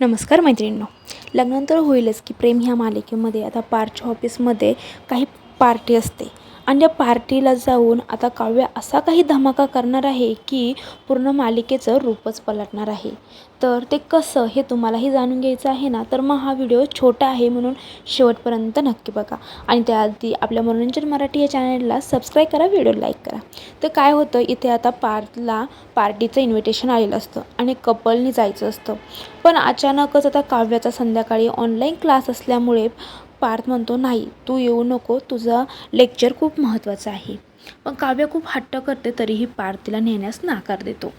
नमस्कार मैत्रिणींनो. लग्नानंतर होईलच की प्रेम ह्या मालिकेमध्ये आता पार्टच्या ऑफिसमध्ये काही पार्टी असते. आणि त्या पार्टीला जाऊन आता काव्य असा काही धमाका करणार आहे की पूर्ण मालिकेचं रूपच पलटणार आहे. तर ते कसं हे तुम्हालाही जाणून घ्यायचं आहे ना? तर मग हा व्हिडिओ छोटा आहे म्हणून शेवटपर्यंत नक्की बघा. आणि त्याआधी आपल्या मनोरंजन मराठी या चॅनलला सबस्क्राईब करा व्हिडिओ लाईक करा. तर काय होतं इथे आता पार्कला पार्टीचं इन्व्हिटेशन आलेलं असतं आणि कपलनी जायचं असतं. पण अचानकच आता काव्याचा संध्याकाळी ऑनलाईन क्लास असल्यामुळे पार्थ म्हणतो नाही तू येऊ नको तुझं लेक्चर खूप महत्त्वाचं आहे. पण काव्य खूप हट्ट करते तरीही पार्थ तिला नेण्यास नाकार देतो.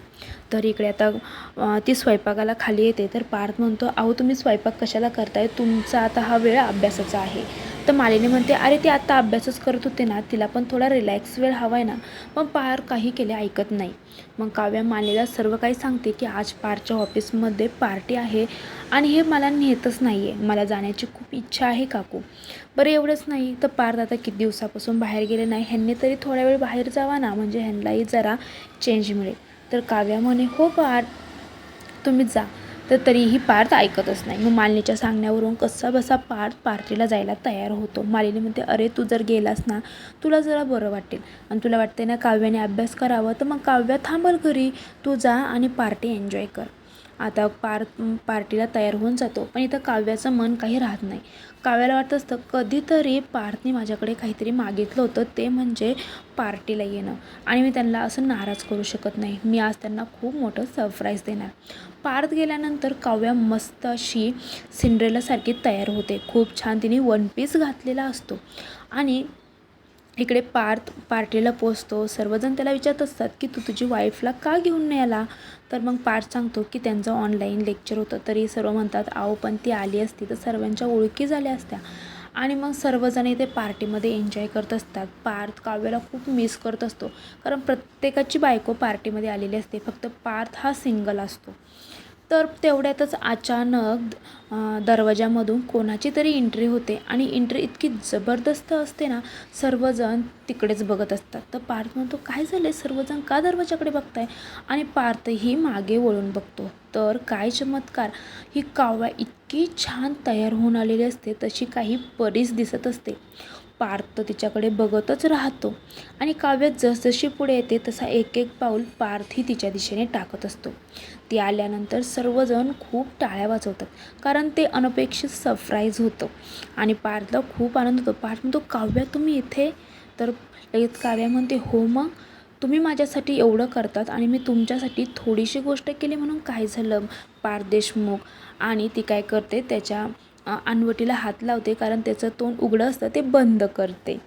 तर इकडे आता ती स्वयंपाकाला खाली येते तर पार्थ म्हणतो अहो तुम्ही स्वयंपाक कशाला करताय? तुमचा आता हा वेळ अभ्यासाचा आहे. तर मालिनी म्हणते अरे ती आता अभ्यासच करत होते ना तिला पण थोडा रिलॅक्स वेळ हवा आहे ना. पण पार काही केले ऐकत नाही. मग काव्या मालिनीला सर्व काही सांगते की आज पारच्या ऑफिसमध्ये पार्टी आहे आणि हे मला नेतच नाही आहे मला जाण्याची खूप इच्छा आहे काकू. बरं एवढंच नाही. तर पार्थ आता किती दिवसापासून बाहेर गेले नाही? ह्यांनी तरी थोड्या वेळ बाहेर जावा ना म्हणजे ह्यांनाही जरा चेंज मिळेल. तर काव्या म्हणे हो पार तुम्ही जा. तर तरीही पार्थ ऐकतच नाही. मग मालिनीच्या सांगण्यावरून कसा बसा पार्थ पार्टीला जायला तयार होतो. मालिनी म्हणते अरे तू जर गेलास ना तुला जरा बरं वाटेल. आणि तुला वाटते ना काव्याने अभ्यास करावं तर मग काव्या थांबल घरी. तू जा आणि पार्टी एन्जॉय कर. आता पार पार्टीला तयार होऊन जातो. पण इथं काव्याचं मन काही राहत नाही. काव्याला वाटत असतं कधीतरी पार्थने माझ्याकडे काहीतरी मागितलं होतं ते म्हणजे पार्टीला येणं. आणि मी त्यांना असं नाराज करू शकत नाही. मी आज त्यांना खूप मोठं सरप्राईज देणार. पार्थ गेल्यानंतर काव्या मस्त अशी सिंड्रेलासारखी तयार होते. खूप छान तिने वन पीस घातलेला असतो. आणि इकडे पार्थ पार्टीला पोचतो. सर्वजण त्याला विचारत असतात की तू तुझी वाईफला का घेऊन नाही आला? तर मग पार्थ सांगतो की त्यांचं ऑनलाईन लेक्चर होतं. तरी सर्व म्हणतात आहो पण ती आली असती तर सर्वांच्या ओळखी झाल्या असत्या. आणि मग सर्वजण इथे पार्टीमध्ये एन्जॉय करत असतात. पार्थ काव्याला खूप मिस करत असतो. कारण प्रत्येकाची बायको पार्टीमध्ये आलेली असते. फक्त पार्थ हा सिंगल असतो. तर तेवढ्यातच अचानक दरवाजामधून कोणाची तरी एंट्री होते आणि एंट्री इतकी जबरदस्त असते ना सर्वजण तिकडेच बघत असतात. तर पार्थ म्हणतो काय झालं आहे सर्वजण का दरवाजाकडे बघताय? आणि पार्थही मागे वळून बघतो. तर काय चमत्कार ही कावळा इतकी छान तयार होऊन आलेली असते तशी काही परीस दिसत असते. पार्थ तिच्याकडे बघतच राहतो. आणि काव्य जसजशी पुढे येते तसा एक एक पाऊल पार्थही तिच्या दिशेने टाकत असतो. ती आल्यानंतर सर्वजण खूप टाळ्या वाजवतात कारण ते अनपेक्षित सरप्राईज होतं. आणि पार्थला खूप आनंद होतो. पार्थ म्हणतो काव्या तुम्ही इथे? तर लगेच काव्या म्हणते हो मग तुम्ही माझ्यासाठी एवढं करतात आणि मी तुमच्यासाठी थोडीशी गोष्ट केली म्हणून काय झालं पार्थ देशमुख आणि ती काय करते त्याच्या अनवटीला हात लावते कारण त्याचं तोंड उघडं असतं ते बंद करते.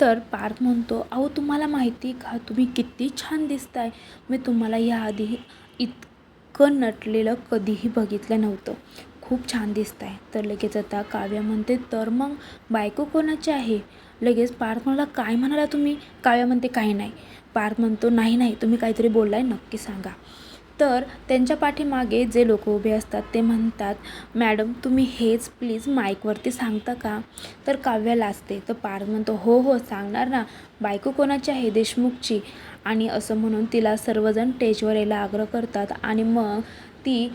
तर पार्थ म्हणतो अहो तुम्हाला माहिती का? तुम्ही किती छान दिसताय. मी तुम्हाला याआधी इतकं नटलेलं कधीही बघितलं नव्हतं. खूप छान दिसताय. तर लगेच आता काव्या म्हणते तर मग बायको कोणाची आहे? लगेच पार्थ म्हणाला काय म्हणाला तुम्ही? काव्या म्हणते काही नाही. पार्थ म्हणतो नाही नाही तुम्ही काहीतरी बोललाय नक्की सांगा. तर त्यांच्या पाठीमागे जे लोक उभे असतात ते म्हणतात मॅडम तुम्ही हेच प्लीज माईकवरती सांगता का? तर काव्याला लाजते. तर पार्थ म्हणतो हो हो सांगणार ना. बायको कोणाची आहे? देशमुखची. आणि असं म्हणून तिला सर्वजण स्टेजवर यायला आग्रह करतात. आणि मग ती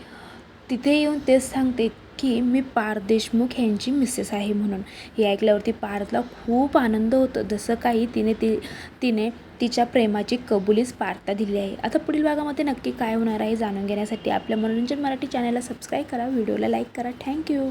तिथे येऊन तेच सांगते की मी पार देशमुख यांची मिसेस आहे म्हणून. हे ऐकल्यावरती पार्थला खूप आनंद होतो. जसं काही तिने ती तिने तिच्या प्रेमाची कबुलीच पार्था दिली आहे. आता पुढील भागामध्ये नक्की काय होणार आहे जाणून घेण्यासाठी आपल्या मनोरंजन मराठी चॅनलला सबस्क्राईब करा व्हिडिओला लाईक करा. थँक्यू